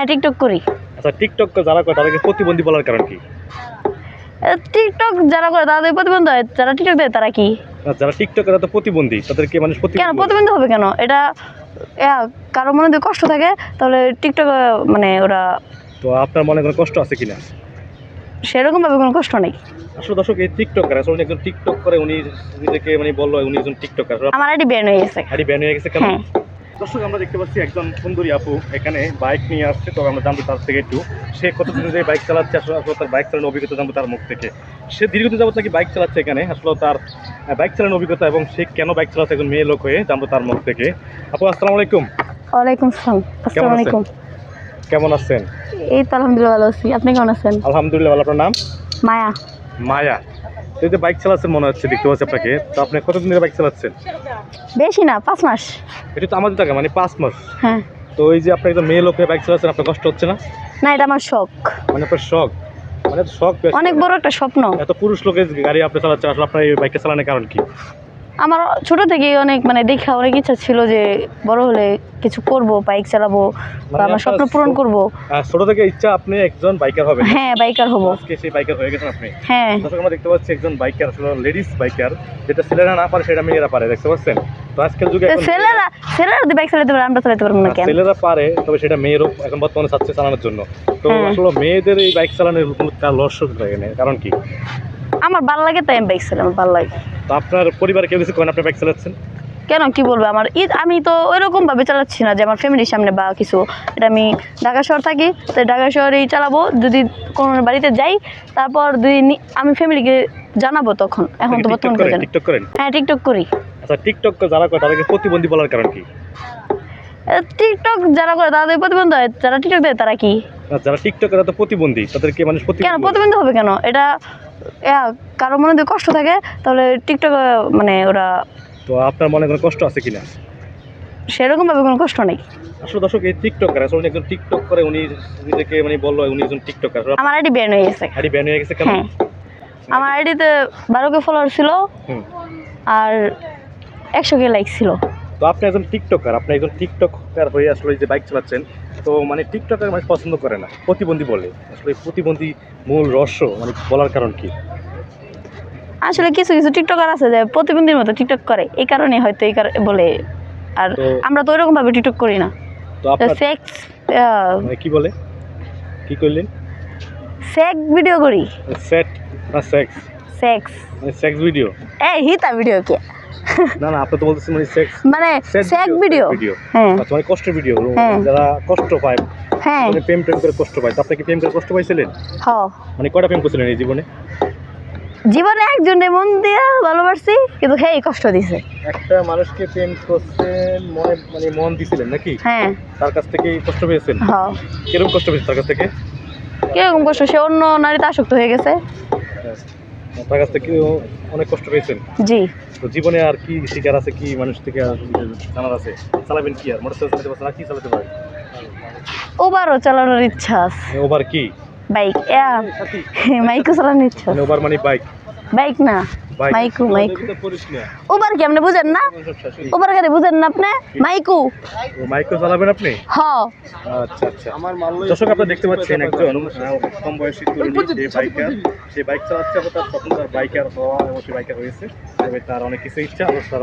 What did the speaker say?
হ্যাঁ টিকটক করি। আচ্ছা টিকটক যারা করে তাদেরকে প্রতিবন্ধী বলার কারণ কি? টিকটক যারা করে তাদের প্রতিবন্ধী হয় যারা টিকটক দেয় তারা কি? যারা টিকটক তারা তো প্রতিবন্ধী। তাদেরকে মানুষ কেন প্রতিবন্ধী হবে কেন? এটা কারও মনে যদি কষ্ট থাকে তাহলে টিকটক মানে ওরা তো আপনার মনে কোনো কষ্ট আছে কিনা? সেরকম ভাবে কোনো কষ্ট নেই। আসলে দর্শক এই টিকটকার আসলে উনি একজন টিকটক করে উনি নিজেকে মানে বলল উনি একজন টিকটকার আমার আইডি ব্যান হয়ে গেছে। হাড়ি ব্যান হয়ে গেছে কেন? হ্যাঁ। দর্শক আমরা দেখতে পাচ্ছি একজন সুন্দরী আপু এখানে বাইক নিয়ে আসছে। তো আমরা জানব তার থেকে একটু সে কতদিন ধরে বাইক চালাচ্ছে আসলে আসলে তার বাইক চালানোর অভিজ্ঞতা জানব তার মুখ থেকে। সে দীর্ঘদিন যাবত নাকি বাইক চালাচ্ছে এখানে আসলে তার বাইক চালানোর অভিজ্ঞতা এবং সে কেন বাইক চালাচ্ছে একজন মেয়ে লোক হয়ে জানব তার মুখ থেকে। আপু আসসালামু আলাইকুম। ওয়ালাইকুম আসসালাম। আসসালামু আলাইকুম। কেমন আছেন? এই তো আলহামদুলিল্লাহ ভালো আছি। আপনি কেমন আছেন? আলহামদুলিল্লাহ ভালো। আপনার নাম? মায়া। মায়া। এই যে বাইক চালাচ্ছেন মনে হচ্ছে দেখতে পাচ্ছি আপনাকে। তো আপনি কতদিন ধরে বাইক চালাচ্ছেন? বেশি না পাঁচ মাস। এটা তো আমাদের টাকা মানে পাঁচ মাস। হ্যাঁ। তো এই যে আপনি একদম মেয়ে লোকের বাইক চালাচ্ছেন আপনার কষ্ট হচ্ছে না? না এটা আমার শখ। মানে আপনার শখ? মানে শখ অনেক বড় একটা স্বপ্ন। এত পুরুষ লোকের গাড়ি আপনি চালাচ্ছেন আসলে আপনার এই বাইকটা চালানোর কারণ কি? আমার ছোট থেকে অনেক মানে দেখা অনেক ইচ্ছা ছিল যে বড় হলে কিছু করব বাইক চালাবো বা মানে আমার স্বপ্ন পূরণ করব। ছোট থেকে ইচ্ছা আপনি একজন বাইকার হবেন। হ্যাঁ বাইকার হব। আজকে সেই বাইকার হয়ে গেছেন আপনি। হ্যাঁ। দর্শক আমরা দেখতে পাচ্ছি একজন বাইকার আসলে লেডিস বাইকার যেটা ছেলেরা না পারে সেটা মেয়েরা পারে দেখতে পাচ্ছেন? তো আজকের যুগে ছেলেরা ছেলেরা যদি বাইক চালাতে পারে আমরা চালাতে পারব না না, কেন? ছেলেরা পারে তবে সেটা মেয়েরও এখন বর্তমানে চাচ্ছে চালানোর জন্য। তো হ্যাঁ। আসলে মেয়েদের এই বাইক চালানোর কোনো না কারণ কি? আমার ভালো লাগে তাই আমি বাইক চালাই আমার ভালো লাগে। তো আপনার পরিবারে কেউ কিছু করেন? আপনি বাইক চালাচ্ছেন? কেন? কি বলব? আমার ঈদ আমি তো ওইরকম ভাবে চালাচ্ছি না যে আমার ফ্যামিলির সামনে বা কিছু। এটা আমি ঢাকা শহর থাকি তো ঢাকা শহরেই চালাবো। যদি কোনো বাড়িতে যাই তারপর দুই আমি ফ্যামিলিকে জানাব তখন। এখন তো বর্তমান টিকটক করেন? হ্যাঁ টিকটক করি। আচ্ছা টিকটক যারা করে তাদেরকে প্রতিবন্ধী বলার কারণ কি? টিকটক যারা করে তাদের প্রতিবন্ধী হয়। যারা টিকটক দেয় তারা কি? যারা টিকটক তারা তো প্রতিবন্ধী। তাদেরকে মানুষ কেন? প্রতিবন্ধী হবে কেন? এটা কারও মনে যদি কষ্ট থাকে তাহলে টিকটক মানে ওরা তো আপনার মনে কোনো কষ্ট আছে কিনা? সেরকম ভাবে কোনো কষ্ট নেই। আসলে দর্শক এই টিকটকার আসলে একজন টিকটক করে উনি নিজেকে মানে বলল উনি একজন টিকটকার আমার আইডি ব্যান হয়ে গেছে। হাড়ি ব্যান হয়ে গেছে কেন? হ্যাঁ। আমার আইডিতে বারো কে ফলোয়ার ছিল। আর একশো কে লাইক ছিল। তো আপনি একজন টিকটকার আপনি একজন টিকটকার হয়ে আসলে যে বাইক চালাচ্ছেন তো মানে টিকটকার মানে পছন্দ করে না প্রতিবন্ধী বলে। আসলে প্রতিবন্ধী মূল রহস্য মানে বলার কারণ কি? আসলে কিছু কিছু টিকটকার আছে যে প্রতিবন্ধীর মতো টিকটক করে। এই কারণে হয়তো এই কারণে বলে। আর আমরা তো ওইরকম ভাবে টিকটক করি না। তো আপনার সেক্স মানে কি বলে? কি করলেন সেক ভিডিও করি। সেট না সেক্স সেক্স মানে সেক্স ভিডিও এই হিতা ভিডিও কে। না না আপনি তো বলতেছেন মানে সেক্স মানে Sad সেক ভিডিও হ্যাঁ। আচ্ছা মানে কষ্টের ভিডিও হ্যাঁ। যারা কষ্ট পায় হ্যাঁ। মানে প্রেম প্রেম করে কষ্ট পায়। তো আপনি কি প্রেম করে কষ্ট পাইছিলেন? হ। মানে কয়টা প্রেম করছিলেন এই জীবনে? জীবনে একজনে মন দিয়ে ভালোবাসছি কিন্তু হেই কষ্ট দিছে। একটা মানুষকে প্রেম করছেন মনে মানে মন দিছিলেন নাকি? হ্যাঁ। তার কাছ থেকে কষ্ট পেয়েছেন? হ। কীরকম কষ্ট পেয়েছেন তার কাছ থেকে? কীরকম কষ্ট? সে অন্য নারীতে আসক্ত হয়ে গেছে। তার কাছ থেকে অনেক কষ্ট পেয়েছেন? জি। তো জীবনে আর কি শিকার আছে কি মানুষ থেকে আর জানার আছে? চালাবেন কি আর? মোটরসাইকেল চালাতে পারছেন আর কি চালাতে পারেন? ওভারও চালানোর ইচ্ছা আছে। ওভার কি? বাইক মাইকও চালানোর ইচ্ছা মানে ওভার মানে বাইক বাইক না মাইকু মাইকু ওভার কি আপনি বুঝেন না ওভার গাড়ি বুঝেন না আপনি মাইকু মাইকও চালাবেন আপনি হ আচ্ছা আচ্ছা আমার দর্শক আপনারা দেখতে পাচ্ছেন একজন কম বয়সী তরুণী যে বাইকার সে বাইক চালাচ্ছে তার স্বপ্ন তার বাইকার হওয়া এবং সে বাইকার হয়েছে তবে তার অনেক কিছু ইচ্ছা আর তার